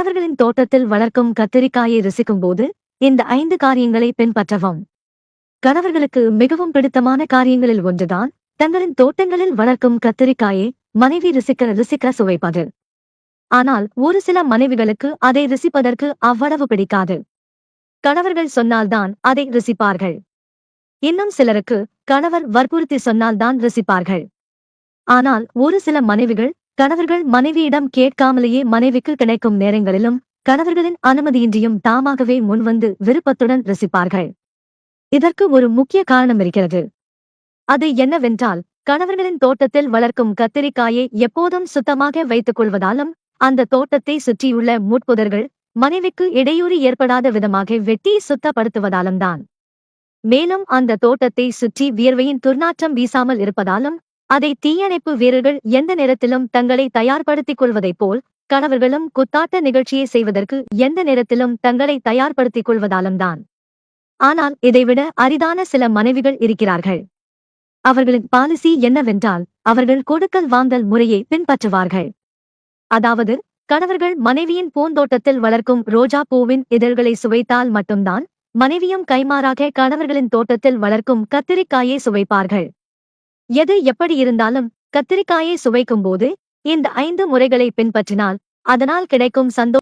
கணவர்களின் தோட்டத்தில் வளர்க்கும் கத்திரிக்காயை ரசிக்கும் போது இந்த ஐந்து காரியங்களை பின்பற்றவும். கணவர்களுக்கு மிகவும் பிடித்தமான காரியங்களில் ஒன்றுதான் தங்களின் தோட்டங்களில் வளர்க்கும் கத்திரிக்காயை மனைவி ருசிக்க ருசிக்க சுவைப்பது. ஆனால் ஒரு சில மனைவிகளுக்கு அதை ருசிப்பதற்கு அவ்வளவு பிடிக்காது. கணவர்கள் சொன்னால்தான் அதை ருசிப்பார்கள். இன்னும் சிலருக்கு கணவர் வற்புறுத்தி சொன்னால்தான் ருசிப்பார்கள். ஆனால் ஒரு சில மனைவிகள் கணவர்கள் மனைவியிடம் கேட்காமலேயே மனைவிக்கு கிடைக்கும் நேரங்களிலும் கணவர்களின் அனுமதியின்றியும் தாமாகவே முன்வந்து விருப்பத்துடன் ரசிப்பார்கள். இதற்கு ஒரு முக்கிய காரணம் இருக்கிறது. அது என்னவென்றால் கணவர்களின் தோட்டத்தில் வளர்க்கும் கத்திரிக்காயை எப்போதும் சுத்தமாக வைத்துக் கொள்வதாலும் அந்த தோட்டத்தை சுற்றியுள்ள முட்புதர்கள் மனைவிக்கு இடையூறு ஏற்படாத விதமாக வெட்டி சுத்தப்படுத்துவதாலும் தான். மேலும் அந்த தோட்டத்தை சுற்றி வியர்வையின் துர்நாற்றம் வீசாமல் இருப்பதாலும் அதை தீயணைப்பு வீரர்கள் எந்த நேரத்திலும் தங்களை தயார்படுத்திக் கொள்வதைப் போல் கணவர்களும் குத்தாட்ட நிகழ்ச்சியை செய்வதற்கு எந்த நேரத்திலும் தங்களை தயார்படுத்திக் கொள்வதாலும் தான் ஆனால் இதைவிட அரிதான சில மனைவிகள் இருக்கிறார்கள். அவர்களின் பாலிசி என்னவென்றால் அவர்கள் கொடுக்கல் வாங்கல் முறையை பின்பற்றுவார்கள். அதாவது கணவர்கள் மனைவியின் பூந்தோட்டத்தில் வளர்க்கும் ரோஜா பூவின் இதழ்களை சுவைத்தால் மட்டும்தான் மனைவியும் கைமாறாக கணவர்களின் தோட்டத்தில் வளர்க்கும் கத்திரிக்காயை சுவைப்பார்கள். எது எப்படி இருந்தாலும் கத்திரிக்காயை சுவைக்கும் போது இந்த ஐந்து முறைகளை பின்பற்றினால் அதனால் கிடைக்கும் சந்தோ